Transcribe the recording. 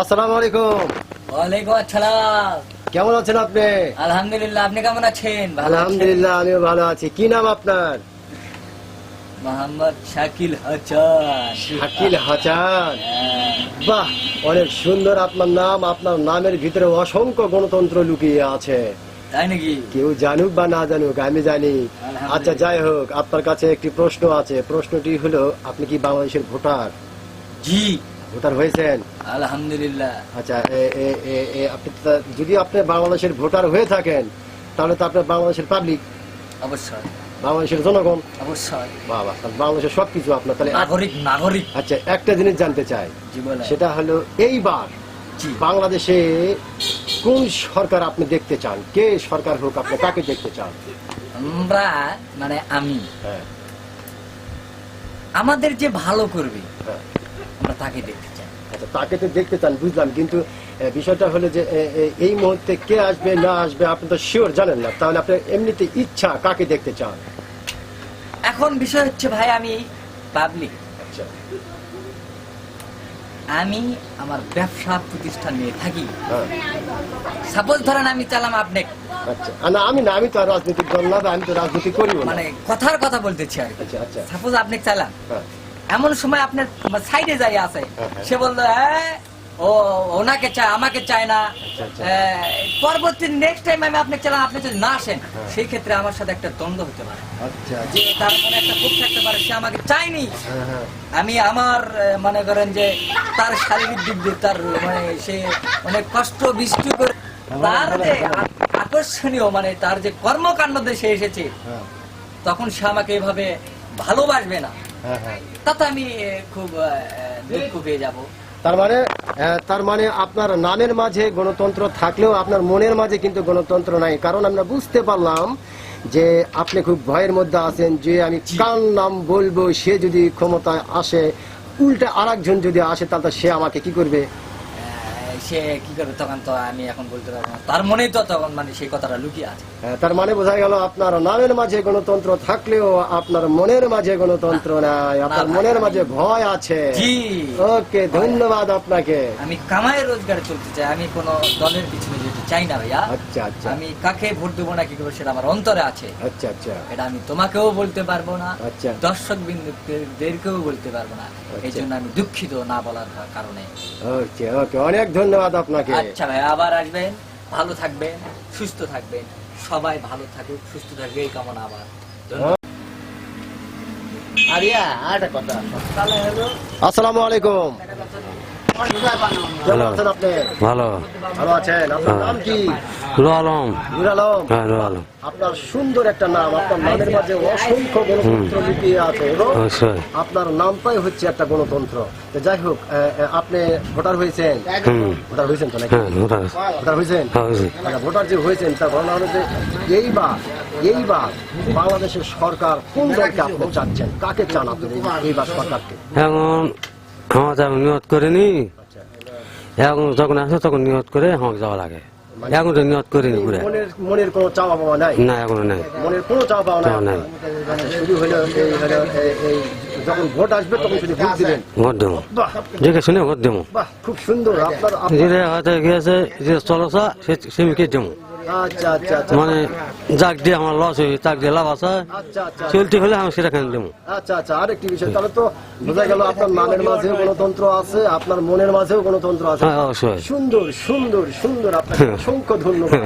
আসসালামু আলাইকুম। ওয়ালাইকুম আসসালাম। কেমন আছেন আপনি? আলহামদুলিল্লাহ আপনি কেমন আছেন? আলহামদুলিল্লাহ আমিও ভালো আছি। কি নাম আপনার? মোহাম্মদ শাকিল হাসান শাকিল হাসান হ্যাঁ, বাহ অনেক সুন্দর আপনার নাম। আপনার নামের ভিতরে অসংখ্য গণতন্ত্র লুকিয়ে আছে। তাই নাকি? কেউ জানুক বা না জানুক আমি জানি। আচ্ছা যাই হোক আপনার কাছে একটি প্রশ্ন আছে। প্রশ্নটি হলো আপনি কি বাংলাদেশের ভোটার? জি। ভোটার হয়েছেন? আলহামদুলিল্লাহ। আচ্ছা আপনি যদি আপনি বাংলাদেশের ভোটার হয়ে থাকেন তাহলে তো আপনার বাংলাদেশের পাবলিক অবশ্যই। বাংলাদেশের জনগণ। অবশ্যই। বাবা বাংলাদেশের সবকিছু আপনার তাহলে নাগরিক নাগরিক। আচ্ছা একটা জিনিস জানতে চাই। সেটা হলো এইবার বাংলাদেশে কোন সরকার আপনি দেখতে চান? কে সরকার হোক আপনি কাকে দেখতে চান? আমরা মানে আমি। হ্যাঁ। আমাদের যে ভালো করবে হ্যাঁ। আমরা তাকে দেখতে চাই। আচ্ছা তাকে তো দেখতে চান বুঝলাম কিন্তু বিষয়টা হলো যে এই মুহূর্তে কে আসবে না আসবে আপনি তো শিওর জানেন না। তাহলে আপনার এমনিতে ইচ্ছা কাকে দেখতে চান? এখন বিষয় হচ্ছে ভাই আমি পাবলিক আচ্ছা। আমি আমার ব্যবসা প্রতিষ্ঠান নিয়ে থাকি। হ্যাঁ। সাপোজ ধরেন আমি চালাম আপনি। আচ্ছা। না আমি না আমি তো না বা আমি তো রাজনীতি করিও না। মানে কথার কথা বলতেছি আর কি। আচ্ছা সাপোজ আপনি চালান। হ্যাঁ। এমন সময় আপনার সাইডে যাই আছে। হ্যাঁ, হ্যাঁ। সে বলল হ্যাঁ ও ওনাকে চায় আমাকে চায় না। আচ্ছা। পরবর্তী নেক্সট টাইম আমি আপনি চালান আপনি যদি না আসেন হ্যাঁ। সেই ক্ষেত্রে আমার সাথে একটা দ্বন্দ্ব হতে পারে। আচ্ছা যে তার মনে একটা ক্ষোভ থাকতে পারে সে আমাকে চায়নি। আমি আমার মনে করেন যে তার শারীরিক দিক দিয়ে তার মানে সে অনেক কষ্ট বৃষ্টি করে তার যে আকর্ষণীয় মানে তার যে কর্মকাণ্ড দেশে এসেছে তখন সে আমাকে এভাবে ভালোবাসবে না। হ্যাঁ হ্যাঁ। তাতে আমি খুব দুঃখ পেয়ে যাব। তার মানে তার মানে আপনার নামের মাঝে গণতন্ত্র থাকলেও আপনার মনের মাঝে কিন্তু গণতন্ত্র নাই। কারণ আমরা বুঝতে পারলাম যে আপনি খুব ভয়ের মধ্যে আছেন যে আমি কার নাম বলব সে যদি ক্ষমতায় আসে উল্টে আরেকজন যদি আসে তাহলে সে আমাকে কি করবে? সে কি করবে তখন তো আমি এখন বলতে পারব না। তার মনেই তো তখন মানে সেই কথাটা লুকিয়ে আছে। তার মানে বোঝা গেল আপনার নামের মাঝে গণতন্ত্র থাকলেও আপনার মনের মাঝে গণতন্ত্র নাই আপনার মনের মাঝে ভয় আছে। ওকে ধন্যবাদ আপনাকে। আমি কামাই রোজগার চলতে চাই আমি কোনো দলের পিছনে চাই না ভাইয়া। আচ্ছা আচ্ছা। আমি কাকে ভোট দেবো না কি করব সেটা আমার অন্তরে আছে। আচ্ছা আচ্ছা। এটা আমি তোমাকেও বলতে পারব না আচ্ছা। দর্শক বিন্দুদেরকেও বলতে পারব না। এই আচ্ছা। জন্য আমি দুঃখিত না বলার কারণে। ওকে ওকে অনেক ধন্যবাদ আপনাকে। আচ্ছা ভাই আবার আসবেন। ভালো থাকবেন সুস্থ থাকবেন। সবাই ভালো থাকুক সুস্থ থাকবে এই কামনা আবার আসসালামু আলাইকুম। ভালো। ভালো। আছেন? আপনার নাম কি? রু আলম। আলম। হ্যাঁ রু আলম। আপনার সুন্দর একটা নাম আপনার নামের মাঝে অসংখ্য গণতন্ত্র লুকিয়ে আছে আপনার নামটাই হচ্ছে একটা গণতন্ত্র। যাই হোক আপনি ভোটার হয়েছেন? ভোটার হয়েছেন তো নাকি? হ্যাঁ ভোটার। হয়েছেন? হ্যাঁ, আচ্ছা, ভোটার যে হয়েছেন তার ঘটনা হলো যে এইবার এইবার বাংলাদেশের সরকার কোন দলকে আপনি চাচ্ছেন? কাকে চান আপনি এইবার সরকারকে? এখন তো এখন নিয়ত করিনি এখন যখন আসে তখন নিয়ত করে আমাকে যাওয়া লাগে এখন তো নিয়ত করিনি ঘুরে মনের কোনো চাওয়া পাওয়া নাই না এখনও নেই মনের কোনো চাওয়া পাওয়া নাই শুরু হলো এই যখন ভোট আসবে তখন শুধু ভোট দিবেন। ভোট দেবো। দেখে শুনে ভোট দেবো। খুব সুন্দর আপনার আপনার- যেটা হয়তো গিয়েছে যে চলসা সে সেমিকে দেবো। আচ্ছা আচ্ছা আচ্ছা। মানে যাক দিয়ে আমার লস হয়ে তাক দিয়ে লাভ আছে। আচ্ছা আচ্ছা। চলতে হলে আমি সেটা কেন দেবো আচ্ছা আচ্ছা আরেকটি বিষয়। তাহলে তো বোঝা গেল আপনার নামের মাঝেও গণতন্ত্র আছে আপনার মনের মাঝেও গণতন্ত্র আছে। হ্যাঁ সুন্দর সুন্দর সুন্দর আপনাকে অসংখ্য ধন্যবাদ।